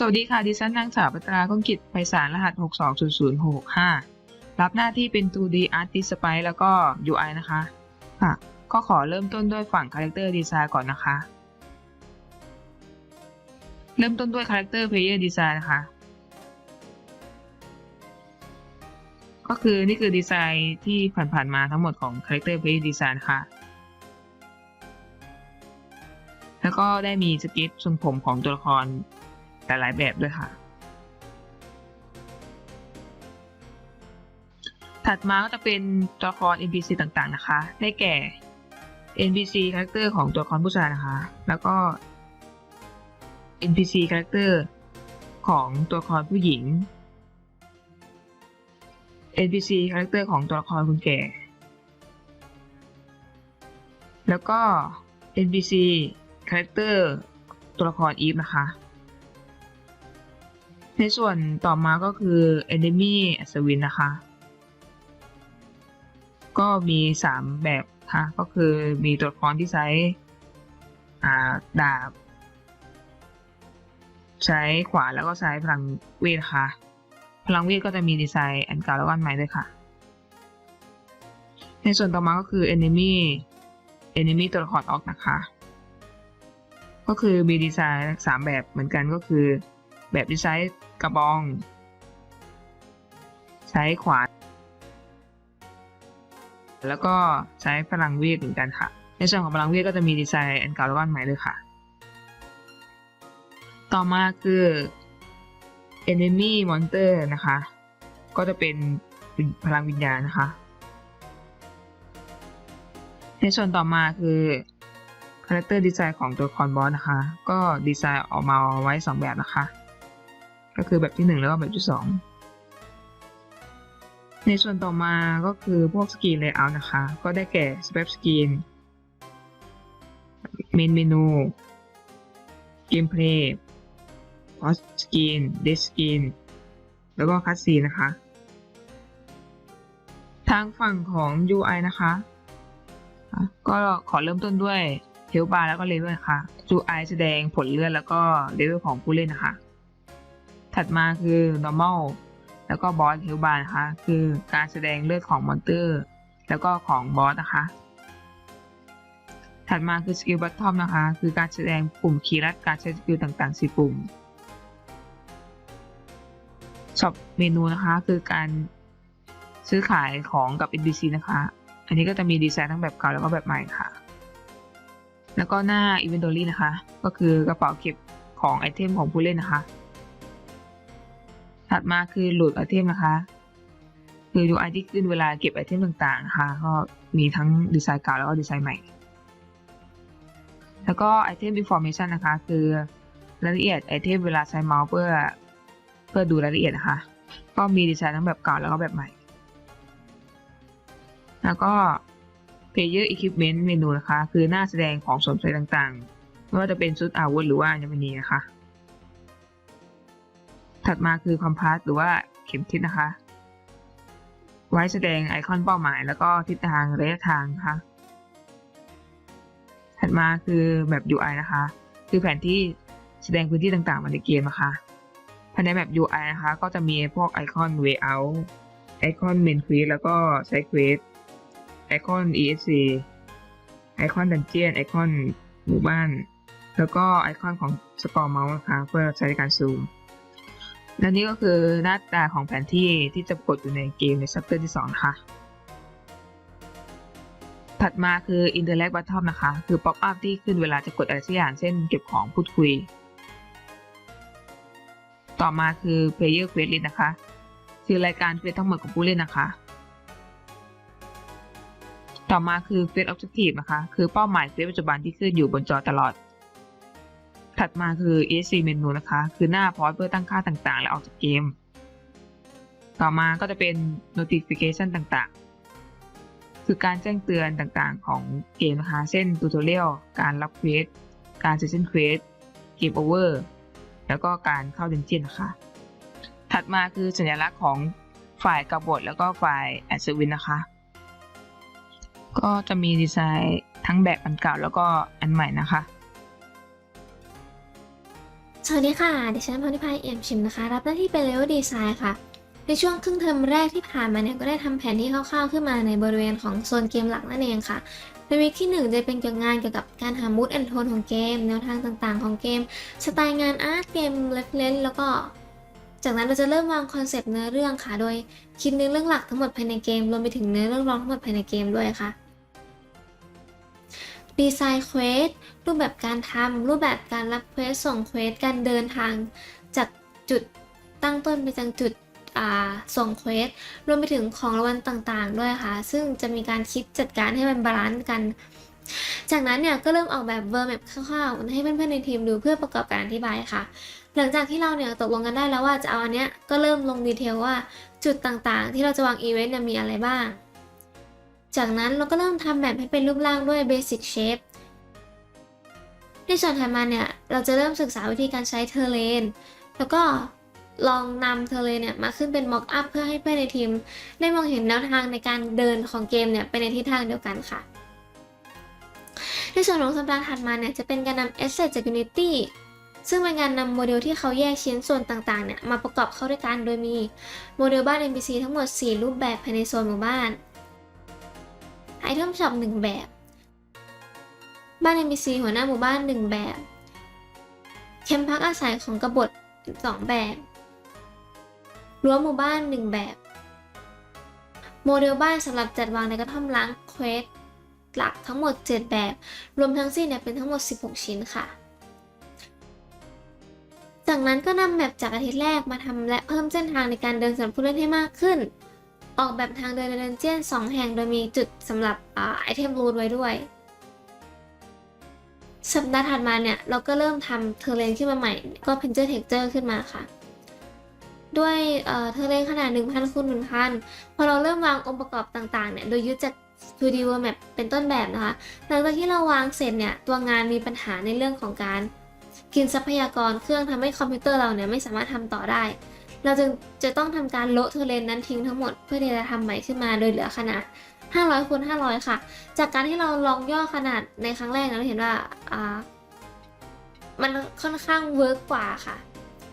สวัสดีค่ะ ดิฉันนางสาวปตราก้องกิจไพศาลรหัส 620065 รับหน้าที่เป็น 2D Artist Sprite แล้วก็ UI นะคะ ค่ะ ก็ขอเริ่มต้นด้วยฝั่ง Character Design ก่อนนะคะ เริ่มต้นด้วย Character Player Design นะคะ ก็คือนี่คือดีไซน์ที่ผ่านๆมาทั้งหมดของ Character Player Design นะคะแล้วก็ได้มีสเก็ตทรงผมของตัวละคร หลายๆแบบด้วยค่ะ ถัดมาก็จะเป็นตัวละคร NPC ต่างๆนะคะ ได้แก่ NPC คาแรคเตอร์ของตัวละครผู้ชายนะคะ แล้วก็ NPC คาแรคเตอร์ของตัวละครผู้หญิง NPC คาแรคเตอร์ของตัวละครคนแก่ แล้วก็ NPC คาแรคเตอร์ตัวละครอีฟนะคะ ในส่วนต่อมาก็คือ Enemy อัศวินนะคะ ก็มี 3 แบบค่ะ ก็คือมีตัวละครที่ใช้อ่าดาบ ใช้ขวานแล้วก็ใช้พลังเวทค่ะ พลังเวทก็จะมีดีไซน์อันเก่าแล้วก็อันใหม่ด้วยค่ะ ในส่วนต่อมาก็คือ Enemy Enemy ตัวละครออกนะคะ ก็คือมีดีไซน์ 3 แบบเหมือนกันก็คือ แบบที่ใช้กระบอง ใช้ขวาน แล้วก็ใช้พลังเวทเหมือนกันค่ะ ในส่วนของพลังเวทก็จะมีดีไซน์อันเก่าแล้วก็อันใหม่ด้วยค่ะ ต่อมาคือ enemy monster นะคะ ก็จะเป็นพลังวิญญาณนะคะ ในส่วนต่อมาคือ character design ของตัวละครบอสนะคะ ก็ดีไซน์ออกมาไว้ 2 แบบนะคะ ก็คือแบบที่ 1 แล้วก็แบบที่ 2 ในส่วนต่อมาก็คือพวกสกรีนเลเยอร์นะคะ ก็ได้แก่ Swap Screen Main Menu Gameplay Post Screen Desk Screen แล้วก็ Cutscene นะคะ ทางฝั่งของ UI นะคะ ก็ขอเริ่มต้นด้วย Health Bar แล้วก็ Level นะคะ UI แสดงผลเลือดแล้วก็ Level ของผู้เล่นนะคะ ถัดมาคือ normal แล้วก็บอสเฮลบาร์นะคะ คือการแสดงเลือดของมอนเตอร์ แล้วก็ของบอสนะคะ ถัดมาคือสกิลบัตทอมนะคะ คือการแสดงปุ่มคีย์ลัดการใช้สกิลต่างๆ 4 ปุ่มช็อปเมนูนะคะคือการซื้อขายของกับ NPC นะคะ อันนี้ก็จะมีดีไซน์ทั้งแบบเก่าแล้วก็แบบใหม่ค่ะ แล้วก็หน้า Inventory นะคะ ก็คือกระเป๋าเก็บของไอเทมของผู้เล่นนะคะ ถัดมาคือโหลดไอเทมนะคะ คือ UI ที่ขึ้นเวลาเก็บไอเทมต่างๆนะคะ ก็มีทั้งดีไซน์เก่าแล้วก็ดีไซน์ใหม่ แล้วก็ไอเทม information นะคะ คือรายละเอียดไอเทมเวลาใช้เมาส์เพื่อเพื่อดูรายละเอียดนะคะ ก็มีดีไซน์ทั้งแบบเก่าแล้วก็แบบใหม่ แล้วก็ player equipment เมนูนะคะ คือหน้าแสดงของสวมใส่ต่างๆ ไม่ว่าจะเป็นชุดอาวุธหรือว่าอัญมณีนะคะ ถัดมาคือคอมพาสหรือว่าเข็มทิศนะคะ ไว้แสดงไอคอนเป้าหมายแล้วก็ทิศทางระยะทางนะคะถัดมาคือแบบ UI นะคะ คือแผนที่แสดงพื้นที่ต่างๆมาในเกมนะคะภายในแบบ UI นะคะ ก็จะมีพวกไอคอน Way Out ไอคอน Main Quest แล้วก็ Side Quest ไอคอน ESC ไอคอน Dungeon ไอคอนหมู่บ้าน แล้วก็ไอคอนของ Scroll Mouse นะคะ เพื่อใช้ในการซูม และนี่ก็คือหน้าตาของแผนที่ที่จะกดอยู่ในเกมในซัปเตอร์ที่2ค่ะถัดมาคือ Interact Button นะคะ คือ Pop up ที่ขึ้นเวลาจะกดอะไรสักอย่าง เช่นเก็บของพูดคุย ต่อมาคือ Player Quest List นะคะ คือรายการเควสทั้งหมดของผู้เล่นนะคะ ต่อมาคือ Quest Objective นะคะ คือเป้าหมายเควสปัจจุบันที่ขึ้นอยู่บนจอตลอด ถัดมาคือ ESC Menu นะคะ คือหน้าพอสเพื่อตั้งค่าต่างๆ และออกจากเกม ต่อมาก็จะเป็น Notification ต่างๆ คือการแจ้งเตือนต่างๆ ของเกมนะคะ เช่น Tutorial การรับเควส การ Session Quest เกม Over แล้วก็การเข้าดันเจียนนะคะ ถัดมาคือสัญลักษณ์ของฝ่ายกบฏแล้วก็ฝ่ายแอดวินนะคะ ก็จะมีดีไซน์ทั้งแบบอันเก่าแล้วก็อันใหม่นะคะ สวัสดีค่ะ ดิฉันพรทิพายเอี่ยมชิมนะคะ รับหน้าที่เป็นเลเวลดีไซน์ค่ะ ในช่วงครึ่งเทอมแรกที่ผ่านมาเนี่ยก็ได้ทำแผนที่คร่าวๆขึ้นมาในบริเวณของโซนเกมหลักนั่นเองค่ะในวีคที่ 1 จะเป็นเกี่ยวกับงานเกี่ยวกับการหา mood and tone ของเกม แนวทางต่างๆของเกม สไตล์งานอาร์ตเกมเลฟเลนแล้วก็ จากนั้นเราจะเริ่มวางคอนเซปต์เนื้อเรื่องค่ะ โดยคิดเนื้อเรื่องหลักทั้งหมดภายในเกม รวมไปถึงเนื้อเรื่องรองทั้งหมดภายในเกมด้วยค่ะ ดีไซน์เควสรูปแบบการทำรูปแบบการรับเควสส่งเควสการเดินทาง จากจุดตั้งต้นไปยังจุดส่งเควสรวมไปถึงของรางวัลต่างๆ ด้วยค่ะ ซึ่งจะมีการคิดจัดการให้มันบาลานซ์กัน จากนั้นเนี่ยก็เริ่มออกแบบเวอร์แมปคร่าวๆให้เพื่อนๆในทีมดูเพื่อประกอบการอธิบายค่ะ หลังจากที่เราเนี่ยตกลงกันได้แล้วว่าจะเอาอันเนี้ยก็เริ่มลงดีเทลว่าจุดต่างๆ ที่เราจะวางอีเวนต์เนี่ยมีอะไรบ้าง จากนั้นเราก็เริ่มทำแบบให้เป็นรูปร่างด้วย Basic Shape ในส่วนถัดมาเนี่ย เราจะเริ่มศึกษาวิธีการใช้เทเลนแล้วก็ลองนำเทเลนเนี่ยมาขึ้นเป็น Mock Up เพื่อให้เพื่อนในทีม ได้มองเห็นแนวทางในการเดินของเกมเนี่ยไปในทิศทางเดียวกันค่ะ ในส่วนของสัปดาห์ถัดมาเนี่ยจะเป็นการนำ Asset จาก Unity ซึ่งเป็นการนำโมเดลที่เขาแยกชิ้นส่วนต่างๆเนี่ยมาประกอบเข้าด้วยกันโดยมีโมเดลบ้าน NPC ทั้งหมด 4 รูปแบบภายในโซนหมู่บ้าน ไอเทมช็อป1แบบ บ้าน NPC หัวหน้าหมู่บ้าน1แบบแคมป์พักอาศัยของกบฏ2แบบรั้วหมู่บ้าน 1 แบบ โมเดลบ้านสำหรับจัดวางในกระท่อมล้างเควสหลักทั้งหมด 7 แบบ รวมทั้งสิ้นเนี่ยเป็นทั้งหมด 16 ชิ้นค่ะ จากนั้นก็นำแมปจากอาทิตย์แรกมาทำและเพิ่มเส้นทางในการเดินสำหรับผู้เล่นให้มากขึ้น ออกแบบทางเดินในดันเจียน2 แห่งโดยมีจุดสำหรับไอเทมรูทไว้ด้วย สัปดาห์ถัดมาเนี่ย เราก็เริ่มทำเทอร์เรนขึ้นมาใหม่ ก็เพนเจอร์เท็กเจอร์ขึ้นมาค่ะ ด้วยเทอร์เรนขนาด 1,000คูณ1,000 พอเราเริ่มวางองค์ประกอบต่างๆเนี่ย โดยยึดจาก 2D World Map เป็นต้นแบบนะคะ หลังจากที่เราวางเสร็จเนี่ย ตัวงานมีปัญหาในเรื่องของการกินทรัพยากรเครื่องทำให้คอมพิวเตอร์เราเนี่ยไม่สามารถทำต่อได้ เราจึงจะต้องทำการโละเทอร์เรนนั้นทิ้งทั้งหมดเพื่อที่จะทำใหม่ขึ้นมาโดยเหลือขนาด 500คูณ500 ค่ะ จากการที่เราลองย่อขนาดในครั้งแรกเราเห็นว่าอ่ามันค่อนข้างเวิร์กกว่าค่ะ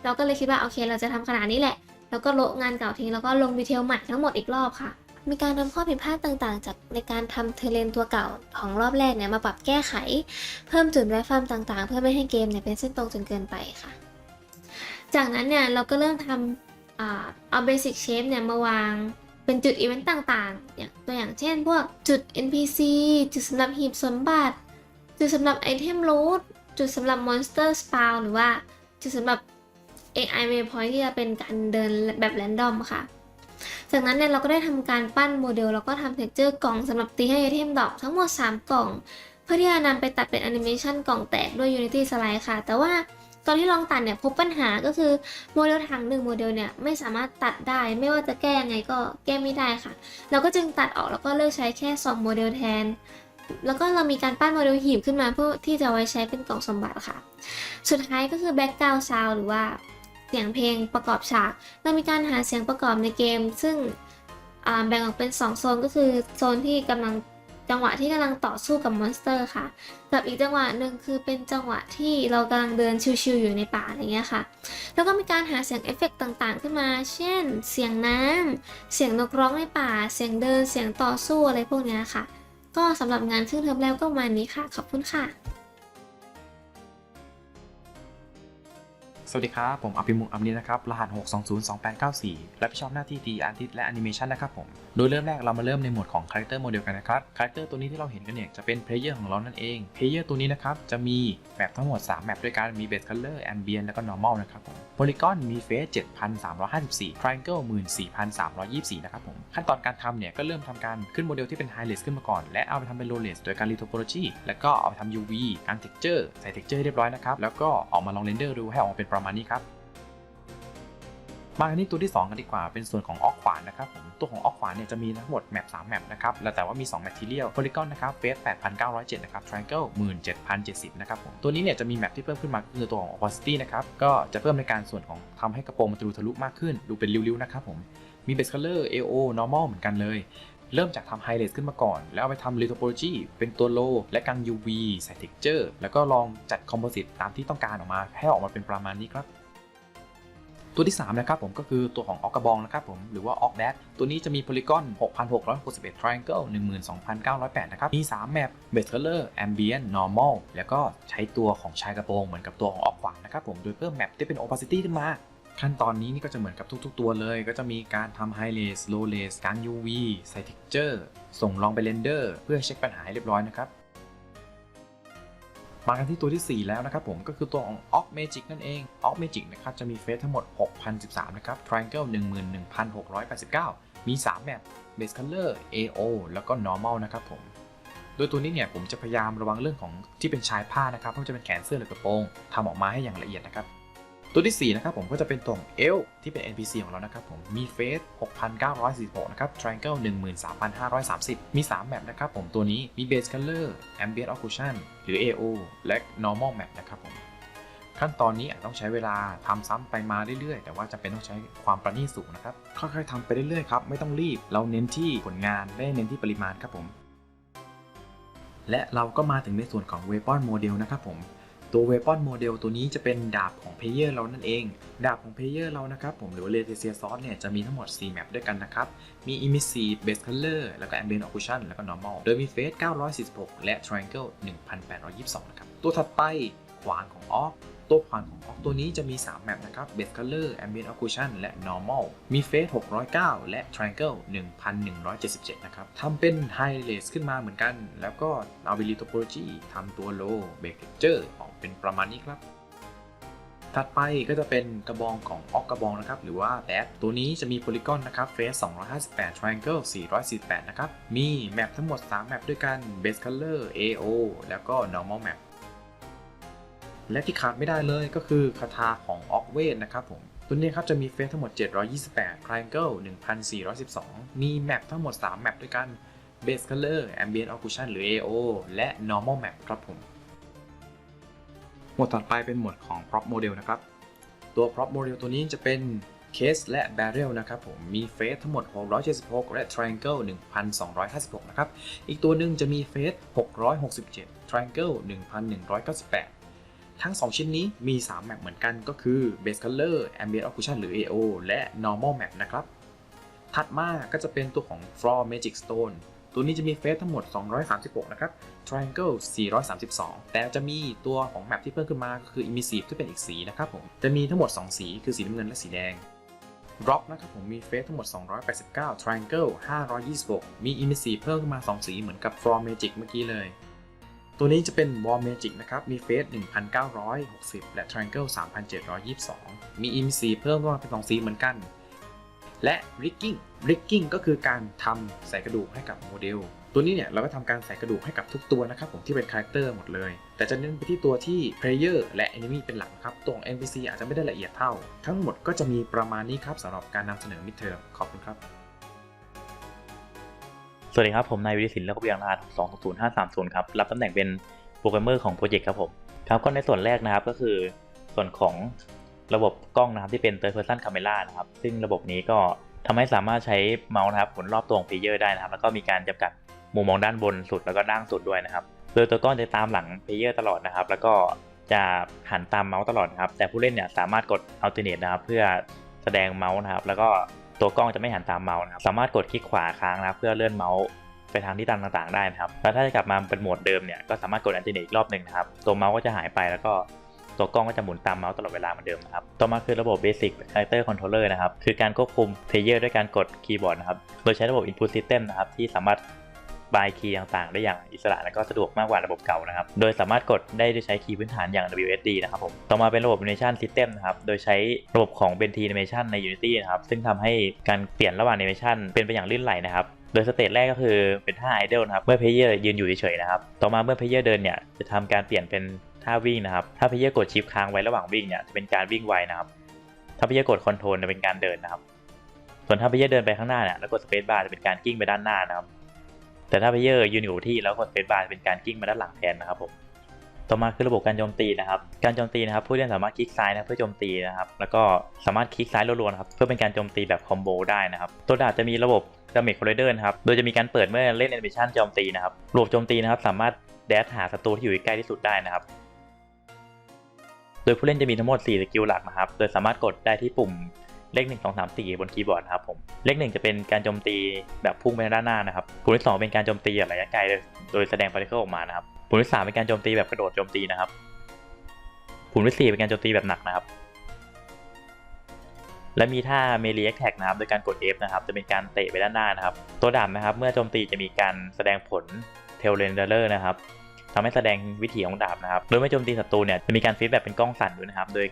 เราก็เลยคิดว่าโอเค เราจะทำขนาดนี้แหละ แล้วก็โละงานเก่าทิ้งแล้วก็ลงดีเทลใหม่ทั้งหมดอีกรอบค่ะ มีการนำข้อผิดพลาดต่างๆ จากในการทำเทเลนตัวเก่าของรอบแรกเนี่ยมาปรับแก้ไข เพิ่มจุดและฟาร์มต่างๆ เพื่อไม่ให้เกมเนี่ยเป็นเส้นตรงจนเกินไปค่ะ จากนั้นเนี่ยเราก็เริ่มทำอเอา Basic Shape เนี่ยมาวางเป็นจุดอีเวนต์ต่างๆอย่างตัวอย่างเช่นพวกจุด NPC จุดสำหรับหีบสมบัติ จุดสำหรับไอเทมรูทจุดสำหรับ Monster Spawn หรือว่าจุดสำหรับ AI Waypoint ที่จะเป็นการเดินแบบแรนดอมค่ะ จากนั้นเนี่ยเราก็ได้ทำการปั้นโมเดล แล้วก็ทำเท็กเจอร์กล่องสำหรับตีให้ไอเทมดอกทั้งหมด 3 กล่อง เพื่อที่จะนำไปตัดเป็นแอนิเมชันกล่องแตกด้วย Unity Slide ค่ะ แต่ว่า ตอนที่ลองตัดเนี่ยพบปัญหาก็คือโมเดลถังหนึ่งโมเดลเนี่ยไม่สามารถตัดได้ ไม่ว่าจะแก้ยังไงก็แก้ไม่ได้ค่ะ เราก็จึงตัดออกแล้วก็เลือกใช้แค่ 2 โมเดลแทน แล้วก็เรามีการปั้นโมเดลหีบขึ้นมาเพื่อที่จะไว้ใช้เป็นกล่องสมบัติค่ะ สุดท้ายก็คือ Background Sound หรือว่าเสียงเพลงประกอบฉาก เรามีการหาเสียงประกอบในเกม ซึ่งแบ่งออกเป็น 2 โซนก็คือโซนที่กำลัง จังหวะที่กำลังต่อสู้กับมอนสเตอร์ค่ะ กับอีกจังหวะหนึ่งคือเป็นจังหวะที่เรากำลังเดินชิวๆอยู่ในป่าอะไรเงี้ยค่ะ แล้วก็มีการหาเสียงเอฟเฟกต์ต่างๆ ขึ้นมา เช่น เสียงน้ำเสียงนกร้องในป่า เสียงเดิน เสียงต่อสู้อะไรพวกเนี้ยค่ะ ก็สำหรับงานครึ่งเทอมแรกก็ประมาณนี้ค่ะ ขอบคุณค่ะ วัสดีครับ ผมอภิมุขอัมนีนะครับ รหัส 6202894 รับผิดชอบหน้าที่ดีอาร์ติสและแอนิเมชันนะครับผม โดยเริ่มแรกเรามาเริ่มในหมวดของ Character Model กันนะครับ Character ตัวนี้ที่เราเห็นกันเนี่ยจะเป็น Player ของเรานั่นเอง Player ตัวนี้นะครับ จะมีแมปทั้งหมด 3 แมปด้วยกัน มี Base Color Ambient แล้วก็ Normal นะครับผม Polygon มี Face 7354 Triangle 14324 นะครับผม ขั้นตอนการทำเนี่ยก็เริ่มทำการขึ้นโมเดลที่เป็น High Res ขึ้นมาก่อน และเอาไปทำเป็น Low Res โดยการ Lithography แล้วก็เอาไปทำ UV การ Texture ใส่ Texture เรียบร้อยนะครับแล้วก็ออกมาลอง Render ดูให้ออกมาเป็นประมาณนี้ครับมากันที่ตัวที่ 2 กันดีกว่า เป็นส่วนของออกขวานนะครับผม ตัวของออกขวานเนี่ยจะมีทั้งหมดแมป3แมปนะครับ แล้วแต่ว่ามี2 Material Polygon นะครับ Face 8907 นะครับ Triangle 17070 นะครับผม ตัวนี้เนี่ยจะมีแมปที่เพิ่มขึ้นมาคือตัวของ Opacity นะครับ ก็จะเพิ่มในการส่วนของทำให้กระโปรงมันดูทะลุมากขึ้น ดูเป็นริ้วๆนะครับผม มี Base Color AO Normal เหมือนกันเลย เริ่มจากทำไฮเลสขึ้นมาก่อน แล้วเอาไปทำ lithology เป็นตัวโล และกัง UV ใส่ texture แล้วก็ลองจัด composite ตามที่ต้องการออกมาให้ออกมาเป็นประมาณนี้ครับตัวที่ 3 นะครับผมก็คือตัวของออกกระบองนะครับผมหรือว่าออกแดดตัวนี้จะมีโพลีกอน 6,661 triangle 12,908 นะครับ มี 3 แมป base color ambient normal แล้วก็ใช้ตัวของชายกระโปรงเหมือนกับตัวของออกขวางนะครับผม โดยเพิ่มแมปที่เป็น opacity ขึ้นมา ขั้นตอนนี้นี่ก็จะเหมือนกับทุกๆ ตัวเลย ก็จะมีการทำ high res low res การ UV ใส่ texture ส่งลองไป render เพื่อเช็คปัญหาให้เรียบร้อยนะครับ มากันที่ตัวที่ 4 แล้วนะครับผมก็คือตัวของ o c Magic นั่นเอง o c Magic นะครับจะมีเฟสทั้งหมด 6,013 นะครับ Triangle 11,689 มี 3แมป Base Color AO แล้วก็ Normal นะครับผมโดยตัวนี้เนี่ยผมจะพยายามระวังเรื่องของที่เป็นชายผ้านะครับเพราะจะเป็นแขนเสื้อหรือกระโปรงทำออกมาให้อย่างละเอียดนะครับ ตัวที่ 4 นะครับผมก็จะเป็นตัวของ L ที่เป็น NPC ของเรานะครับผมมีเฟส6,946 นะครับ Triangle 13,530 มี 3 แมปนะครับผมตัวนี้มี Base Color Ambient Occlusion หรือ AO และ Normal Map นะครับผมขั้นตอนนี้อาจต้องใช้เวลาทำซ้ำไปมาเรื่อยๆ แต่ว่าจะเป็นต้องใช้ความประณีตสูงนะครับ ค่อยๆทำไปเรื่อยๆครับ ไม่ต้องรีบ เราเน้นที่ผลงานไม่เน้นที่ปริมาณครับผม และเราก็มาถึงในส่วนของ Weapon Model นะครับผม ตัวเวปอนโมเดลตัวนี้จะเป็นดาบของเพเยอร์เรานั่นเอง ดาบของเพเยอร์เรานะครับผมหรือว่าเลเทเซียซอสเนี่ยจะมีทั้งหมด 4 แมปด้วยกันนะครับ มี Emissive Base Color แล้วก็ Ambient Occlusion แล้วก็ Normal โดยมีเฟส946 และ Triangle 1822 นะครับ ตัวถัดไปขวานของออค ตัวขวานของ Orc ตัวนี้จะมี 3 แมปนะครับ Base Color Ambient Occlusion และ Normal มี Face 609 และ Triangle 1177 นะครับทำเป็น High Res ขึ้นมาเหมือนกัน แล้วก็เอาไป Lithology ทำตัว Low Bake Texture ออกเป็นประมาณนี้ครับถัดไปก็จะเป็นกระบองของออกกระบองนะครับ หรือว่าแดดตัวนี้จะมีโพลีกอนนะครับเฟส258 triangle 448 นะครับ มีแมปทั้งหมด 3 แมปด้วยกัน base color AO แล้วก็ normal map และที่ขาดไม่ได้เลยก็คือคาถาของออกเวทนะครับผม ตัวนี้ครับจะมีเฟสทั้งหมด 728 triangle 1412 มีแมปทั้งหมด 3 แมปด้วยกัน base color ambient occlusion หรือ AO และ normal map ครับผม หมวดถัดไปเป็นหมวดของ prop model นะครับ ตัว prop model ตัวนี้จะเป็น case และ barrel นะครับผม มี face ทั้งหมด 676 และ triangle 1256 นะครับ อีกตัวหนึ่งจะมี face 667 triangle 1198 ทั้ง 2 ชิ้นนี้มี 3 แมปเหมือนกันก็คือ base color ambient occlusion หรือ AO และ normal map นะครับ ถัดมาก็จะเป็นตัวของ floor magic stone ตัวนี้จะมีเฟสทั้งหมด 236 นะครับ Triangle 432 แต่จะมีตัวของแมปที่เพิ่มขึ้นมาก็คือ Emissive ที่เป็นอีกสีนะครับผม จะมีทั้งหมด 2 สีคือสีน้ำเงินและสีแดง Rock นะครับผมมีเฟสทั้งหมด 289 Triangle 526 มี Emissive เพิ่มขึ้นมา 2 สีเหมือนกับ Floor Magic เมื่อกี้เลย ตัวนี้จะเป็น Wall Magic นะครับ มีเฟส1960 และ Triangle 3722 มี Emissive เพิ่มขึ้นมาเป็น2สีเหมือนกัน และ rigging rigging ก็คือการทำใส่กระดูกให้กับโมเดล ตัวนี้เนี่ยเราก็ทำการใส่กระดูกให้กับทุกตัวนะครับผมที่เป็นคาแรคเตอร์หมดเลย แต่จะเน้นไปที่ตัวที่ player และ enemy เป็นหลักครับ ตัวของ NPC อาจจะไม่ได้ละเอียดเท่า ทั้งหมดก็จะมีประมาณนี้ครับสำหรับการนำเสนอ midterm ขอบคุณครับ สวัสดีครับ ผมนายวิริศิลป์และก็เบียงรหัส200530 ครับ รับตำแหน่งเป็นโปรแกรมเมอร์ของโปรเจกต์ครับผม ครับก็ในส่วนแรกนะครับก็คือส่วนของระบบกล้องนะครับที่เป็น third person camera นะครับ ซึ่งระบบนี้ก็ทำให้สามารถใช้เมาส์นะครับหมุนรอบตัวของเพลเยอร์ได้นะครับ แล้วก็มีการจำกัดมุมมองด้านบนสุดแล้วก็ด้านสุดด้วยนะครับโดยตัวกล้องจะตามหลังเพลเยอร์ตลอดนะครับ แล้วก็จะหันตามเมาส์ตลอดครับ แต่ผู้เล่นเนี่ยสามารถกด alternate นะครับ เพื่อแสดงเมาส์นะครับ แล้วก็ ตัวกล้องจะไม่หันตามเมาส์นะครับ สามารถกดคลิกขวาค้างนะเพื่อเลื่อนเมาส์ไปทางที่ต่างๆ ได้นะครับ แล้วถ้าจะกลับมาเป็นโหมดเดิมเนี่ย ก็สามารถกดอันติเนตอีกรอบหนึ่งนะครับ ตัวเมาส์ก็จะหายไปแล้วก็ตัวกล้องก็จะหมุนตามเมาส์ตลอดเวลาเหมือนเดิมนะครับ ต่อมาคือระบบ Basic Character Controller นะครับ คือการควบคุมเพลเยอร์ด้วยการกดคีย์บอร์ดนะครับ โดยใช้ระบบ Input System นะครับที่สามารถ บายคีย์ต่างๆ ได้อย่างอิสระและก็สะดวกมากกว่าระบบเก่านะครับ โดยสามารถกดได้โดยใช้คีย์พื้นฐานอย่าง WSD นะครับผม ต่อมาเป็นระบบ Animation System นะครับ โดยใช้ระบบของ Benti Animation ใน Unity นะครับ ซึ่งทำให้การเปลี่ยนระหว่าง Animation เป็นไปอย่างลื่นไหลนะครับโดยสเตจแรกก็คือเป็นท่าไอดลนะครับ เมื่อเพลเยอร์ยืนอยู่เฉยๆนะครับ ต่อมาเมื่อเพลเยอร์เดินเนี่ยจะทำการเปลี่ยนเป็นท่าวิ่งนะครับ ถ้าเพลเยอร์กดชิปค้างไว้ระหว่างวิ่งเนี่ยจะเป็นการวิ่งไวนะครับ ถ้าเพลเยอร์กดคอนโทรลจะเป็นการเดินนะครับ ส่วนถ้าเพลเยอร์เดินไปข้างหน้าเนี่ยแล้วกดสเปซบาร์จะเป็นการกิ้งไปด้านหน้านะครับ แต่ถ้าเพเยอร์ยืนอยู่ที่แล้วกดเปซบาร์เป็นการกิ้งมาด้านหลังแทนนะครับผมต่อมาคือระบบการโจมตีนะครับ การโจมตีนะครับผู้เล่นสามารถคลิกซ้ายนะเพื่อโจมตีนะครับ แล้วก็สามารถคลิกซ้ายรัวๆนะครับเพื่อเป็นการโจมตีแบบคอมโบได้นะครับ ตัวดาบจะมีระบบ Damage Collider นะครับ โดยจะมีการเปิดเมื่อเล่นแอนิเมชันโจมตีนะครับระบบโจมตีนะครับสามารถแดชหาศัตรูที่อยู่ใกล้ที่สุดได้นะครับ โดยผู้เล่นจะมีทั้งหมด 4 สกิลหลักนะครับ โดยสามารถกดได้ที่ปุ่ม เลข1 2 3 4 บนคีย์บอร์ดนะครับผมเลข 1 จะเป็นการโจมตีแบบพุ่งไปด้านหน้านะครับปุ่มที่ 2 เป็นการโจมตีแบบระยะไกลโดยแสดงพาร์ติเคิลออกมานะครับปุ่มที่ 3 เป็นการโจมตีแบบกระโดดโจมตีนะครับปุ่มที่ 4 เป็นการโจมตีแบบหนักนะครับและมีท่า melee attack นะครับโดยการกด F นะครับจะเป็นการเตะไปด้านหน้านะครับ ตัวดาบนะครับเมื่อโจมตีจะมีการแสดงผล tail renderer นะครับทำให้แสดงวิถีของดาบนะครับ โดยเมื่อโจมตีศัตรูเนี่ยจะมีการฟีดแบบเป็นกล้องสั่นด้วยนะครับ โดย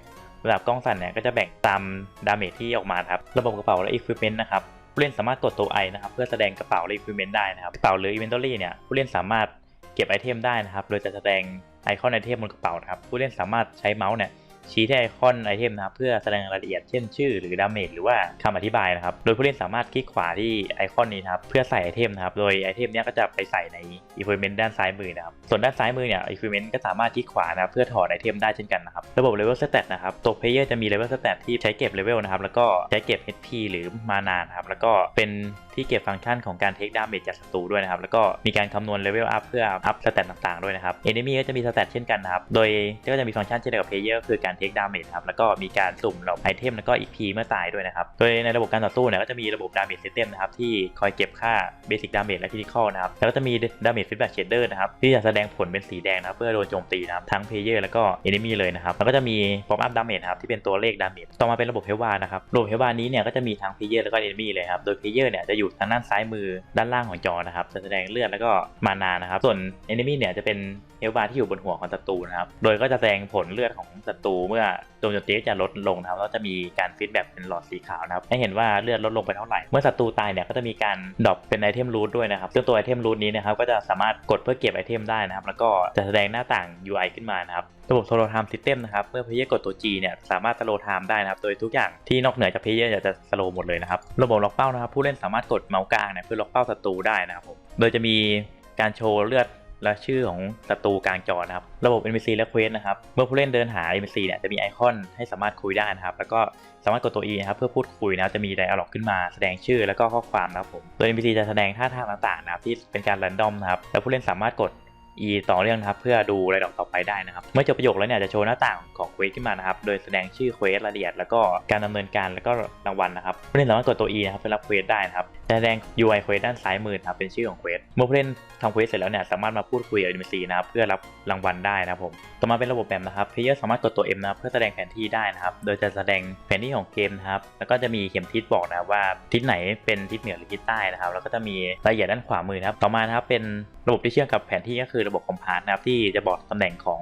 ระดับกล้องสั่นเนี่ยก็จะแบ่งตามดาเมจที่ออกมาครับ ระบบกระเป๋าและอุปกรณ์นะครับผู้เล่นสามารถกดตัวไอนะครับเพื่อแสดงกระเป๋าและอุปกรณ์ได้นะครับกระเป๋าหรืออินเวนทอรี่เนี่ยผู้เล่นสามารถเก็บไอเทมได้นะครับโดยจะแสดงไอคอนไอเทมบนกระเป๋านะครับผู้เล่นสามารถใช้เมาส์เนี่ย ชี้ที่ไอคอนไอเทมนะครับเพื่อแสดงรายละเอียดเช่นชื่อหรือดาเมจหรือว่าคำอธิบายนะครับโดยผู้เล่นสามารถคลิกขวาที่ไอคอนนี้นะครับเพื่อใส่ไอเทมนะครับโดยไอเทมเนี้ยก็จะไปใส่ใน Equipment ด้านซ้ายมือนะครับส่วนด้านซ้ายมือเนี่ย Equipment ก็สามารถคลิกขวานะครับเพื่อถอดไอเทมได้เช่นกันนะครับระบบ Level Stat นะครับตัว Player จะมี Level Stat ที่ใช้เก็บเลเวลนะครับแล้วก็ใช้เก็บ HP หรือมานานะครับแล้วก็เป็นที่เก็บฟังก์ชันของการ take damage จากศัตรูด้วยนะครับแล้วก็มีการคำนวณ level up เพื่อ up stat ต่างๆด้วยนะครับ enemy ก็จะมี stat เช่นกันนะครับโดยก็จะมีฟังก์ชันเช่นเดียวกับ player ก็คือการ take damage นะครับแล้วก็มีการสุ่มดอกไอเทมแล้วก็ EP เมื่อตายด้วยนะครับโดยในระบบการต่อสู้เนี่ยก็จะมีระบบ damage system นะครับที่คอยเก็บค่า basic damage และ critical นะครับแล้วก็จะมี damage feedback shader นะครับที่จะแสดงผลเป็นสีแดงนะครับเพื่อโดนโจมตีนะครับทั้ง player แล้วก็ enemy เลยนะครับแล้วก็จะมี pop up damage นะครับที่เป็นตัวเลข damage ต่อมาเป็นระบบ h e l v a นะครับระบบ h e l v a นี้เนี่ยก็จะมีทั้ง player แล้วก็ enemy เลยครับโดย player เนี่ยจะอยู่ทางด้านซ้ายมือด้านล่างของจอนะครับจะแสดงเลือดแล้วก็มานานะครับส่วน enemy เนี่ยจะเป็น h e l v a ที่อยู่บนหัวของศัตรูนะครับโดยก็จะแสดงผลเลือดของศัตรูเมื่อโจมตีจะลดลงนะครับแล้วจะมีการฟีดแบ็กเป็นหลอดสีขาวนะครับให้เห็นว่าเลือดลดลงไปเท่าไหร่ เมื่อศัตรูตายเนี่ยก็จะมีการดรอปเป็นไอเทมรูทด้วยนะครับซึ่งตัวไอเทมรูทนี้นะครับก็จะสามารถกดเพื่อเก็บไอเทมได้นะครับ แล้วก็จะแสดงหน้าต่าง UI ขึ้นมานะครับระบบ Solo Time System นะครับเมื่อเพลเยอร์กดตัว G เนี่ยสามารถ Slow Time ได้นะครับโดยทุกอย่างที่นอกเหนือจากเพลเยอร์จะ Slow หมดเลยนะครับระบบล็อกเป้านะครับผู้เล่นสามารถกดเมาส์กลางเนี่ยเพื่อล็อกเป้าศัตรูได้นะครับผมโดยจะมีการโชว์เลือด และชื่อของศัตรูกลางจอนะครับ ระบบ NPC และ Quest นะครับ เมื่อผู้เล่นเดินหา NPC เนี่ยจะมีไอคอนให้สามารถคุยได้นะครับ แล้วก็สามารถกดตัว E นะครับเพื่อพูดคุยนะครับจะมีไดอะล็อกขึ้นมาแสดงชื่อแล้วก็ข้อความนะครับผมโดย NPC จะแสดงท่าทางต่างๆนะครับที่เป็นการ r รนดอมนะครับ แล้วผู้เล่นสามารถกด E ต่อเรื่องนะครับเพื่อดูรายละเอียดต่อไปได้นะครับเมื่อจบประโยคแล้วเนี่ยจะโชว์หน้าต่างของเควสขึ้นมานะครับโดยแสดงชื่อเควสรายละเอียดแล้วก็การดำเนินการแล้วก็รางวัลนะครับผู้เล่นสามารถกดตัว E นะครับเพื่อรับเควสได้นะครับจะแสดง UI เควสด้านซ้ายมือนะครับเป็นชื่อของเควสเมื่อผู้เล่นทำเควสเสร็จแล้วเนี่ยสามารถมาพูดคุยกับ NPC นะครับเพื่อรับรางวัลได้นะครับผมต่อมาเป็นระบบแบบนะครับเพลเยอร์สามารถกดตัว M นะครับเพื่อแสดงแผนที่ได้นะครับโดยจะแสดงแผนที่ของเกมนะครับแล้วก็จะมีเข็มทิศบอกนะครับว่าทิศไหนเป็นทิศเหนือหรือทิศใต้นะครับแล้วก็จะมีรายละเอียดด้านขวามือนะครับต่อมานะครับเป็นระบบที่เชื่อมกับแผนที่ก็คือระบบคอมพาสนะครับที่จะบอกตำแหน่งของ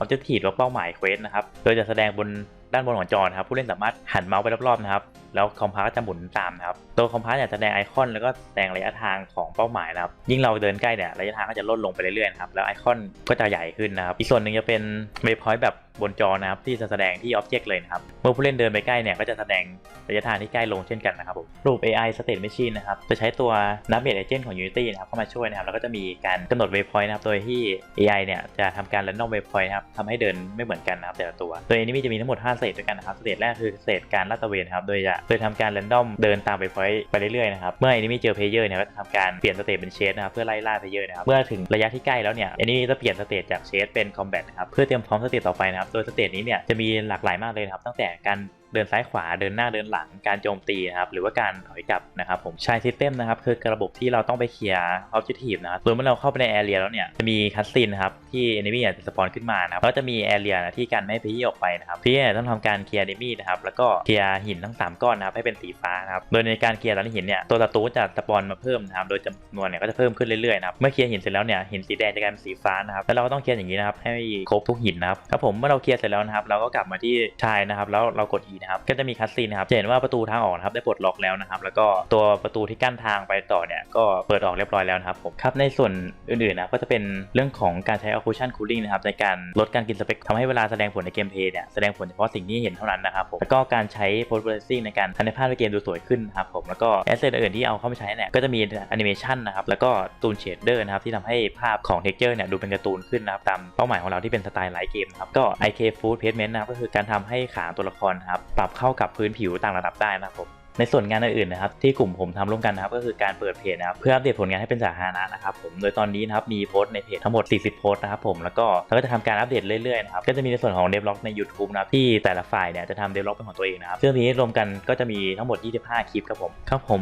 Objective และเป้าหมายเควสนะครับ โดยจะแสดงบนด้านบนของจอนะครับผู้เล่นสามารถหันเมาส์ไปรอบๆนะครับ แล้วคอมพาสก็จะหมุนตามนะครับ ตัวคอมพาสเนี่ยแสดงไอคอนแล้วก็แสดงระยะทางของเป้าหมายนะครับ ยิ่งเราเดินใกล้เนี่ยระยะทางก็จะลดลงไปเรื่อยๆครับ แล้วไอคอนก็จะใหญ่ขึ้นนะครับ อีกส่วนหนึ่งจะเป็นเวพอยต์แบบบนจอนะครับที่จะแสดงที่ Object เลยนะครับ เมื่อผู้เล่นเดินไปใกล้เนี่ยก็จะแสดงระยะทางที่ใกล้ลงเช่นกันนะครับผมระบบ AI State Machine นะครับจะใช้ตัว Navigate Agent ของ Unity นะครับเข้ามาช่วยนะครับแล้วก็จะมีการกำหนด waypoint นะครับโดยที่ AI เนี่ยจะทำการ random waypoint นะครับทำให้เดินไม่เหมือนกันนะครับแต่ละตัวโดยนี้มีจะมีทั้งหมด5สเตจด้วยกันนะครับสเตจแรกคือสเตจการลาดตระเวนครับโดยจะโดยทำการแรนดอมเดินตามไปพอยต์ไปเรื่อยๆนะครับ เมื่อ enemy เจอเพลเยอร์เนี่ยก็จะทำการเปลี่ยนสเตจเป็นเชสนะครับเพื่อไล่ล่าเพลเยอร์นะครับ เมื่อถึงระยะที่ใกล้แล้วเนี่ยไอ้นี้จะเปลี่ยนสเตจจากเชสเป็นคอมแบทนะครับ เพื่อเตรียมพร้อมสเตจต่อไปนะครับ โดยสเตจนี้เนี่ยจะมีหลากหลายมากเลยนะครับ ตั้งแต่การ เดินซ้ายขวาเดินหน้าเดินหลังการโจมตีนะครับหรือว่าการถอยกลับนะครับผมชายซิสเต็มนะครับคือระบบที่เราต้องไปเคลียร์ objective นะครับโดยเมื่อเราเข้าไปในแอเรียแล้วเนี่ยจะมีคัสซีนนะครับที่ enemy อาจะสปอนขึ้นมานะครับแล้วจะมีแอเรียนะที่กันไม่ให้พี่ออกไปนะครับพี่ต้องทำการเคลียร์ enemy นะครับแล้วก็เคลียร์หินทั้ง 3 ก้อนนะครับให้เป็นสีฟ้านะครับโดยในการเคลียร์แต่ละหินเนี่ยตัวศัตรูจะสปอนมาเพิ่มนะครับโดยจำนวนเนี่ยก็จะเพิ่มขึ้นเรื่อยๆนะครับเมื่อเคลียร์หินเสร็จแล้วเนี่ยหินสีแดงจะกลายเป็นสีฟ้านะครับแล้วเราก็ต้องเคลียร์อย่างนี้นะครับให้ครบทุกหินนะครับครับผมเมื่อเราเคลียร์เสร็จแล้วนะครับเราก็กลับมาที่ชายนะครับแล้วเรากด E นะครับก็จะมีคัสซีนนะครับจะเห็นว่าประตูทางออกนะครับได้ปลดล็อกแล้วนะครับ แล้วก็ตัวประตูที่กั้นทางไปต่อเนี่ยก็เปิดออกเรียบร้อยแล้วนะครับผมครับในส่วนอื่นๆนะก็จะเป็นเรื่องของการใช้ occlusion cooling นะครับในการลดการกินสเปคทำให้เวลาแสดงผลในเกมเพลย์เนี่ยแสดงผลเฉพาะสิ่งที่เห็นเท่านั้นนะครับผมแล้วก็การใช้ post processing ในการทำให้ภาพในเกมดูสวยขึ้นนะครับผมแล้วก็แอสเซทอื่นที่เอาเข้ามาใช้เนี่ยก็จะมี animation นะครับแล้วก็ตูนเชดเดอร์นะครับที่ทำให้ภาพของ texture เนี่ยดูเป็นการ์ตูนขึ้นนะครับตามเป้าหมายของเราที่เป็นสไตล์ไลท์เกมนะครับก็ IK Food Placement นะครับก็คือการทำให้ขาตัวละครครับปรับเข้ากับพื้นผิวต่างระดับได้นะครับผมในส่วนงานอื่นๆนะครับที่กลุ่มผมทำร่วมกันนะครับก็คือการเปิดเพจนะครับเพื่ออัปเดตผลงานให้เป็นสาธารณะนะครับผมโดยตอนนี้นะครับมีโพสต์ในเพจทั้งหมด 40 โพสต์นะครับผมแล้วก็เราก็จะทำการอัปเดตเรื่อยๆนะครับก็จะมีในส่วนของเดฟล็อกใน YouTube นะครับที่แต่ละฝ่ายเนี่ยจะทำเดฟล็อกเป็นของตัวเองนะครับซึ่งทีนี้รวมกันก็จะมีทั้งหมด 25 คลิปครับผมครับผม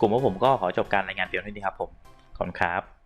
กลุ่มของผมก็ขอจบการรายงานเพียงเท่านี้ครับผมขอบคุณครับ